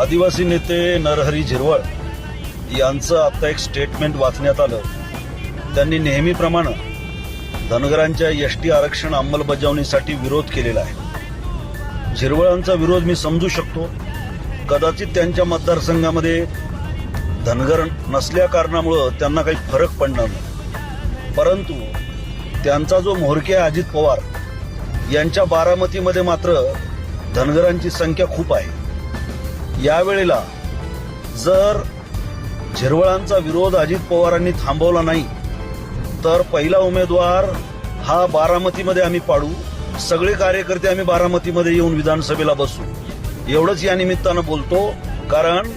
आदिवासी नेते नरहरी झिरवळ यांचं आता एक स्टेटमेंट वाचण्यात आलं. त्यांनी नेहमीप्रमाणे धनगरांच्या यष्टी आरक्षण अंमलबजावणीसाठी विरोध केलेला आहे. झिरवळांचा विरोध मी समजू शकतो. कदाचित त्यांच्या मतदारसंघामध्ये धनगर नसल्या कारणामुळं त्यांना काही फरक पडणार नाही. परंतु त्यांचा जो म्होरके आहे अजित पवार यांच्या बारामतीमध्ये मात्र धनगरांची संख्या खूप आहे. यावेळेला जर झिरवळांचा विरोध अजित पवारांनी थांबवला नाही तर पहिला उमेदवार हा बारामतीमध्ये आम्ही पाडू. सगळे कार्यकर्ते आम्ही बारामतीमध्ये येऊन विधानसभेला बसू. एवढंच या निमित्तानं बोलतो कारण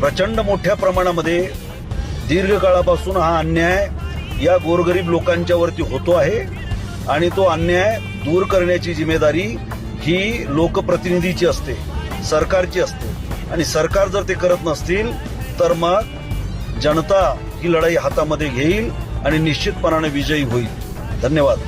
प्रचंड मोठ्या प्रमाणामध्ये दीर्घकाळापासून हा अन्याय या गोरगरीब लोकांच्या वरती होतो आहे आणि तो अन्याय दूर करण्याची जिम्मेदारी ही लोकप्रतिनिधीची असते. सरकारची असते. आणि सरकार जर ते करत नसतील तर मग जनता ही लढाई हातामध्ये घेईल आणि निश्चितपणाने विजयी होईल. धन्यवाद.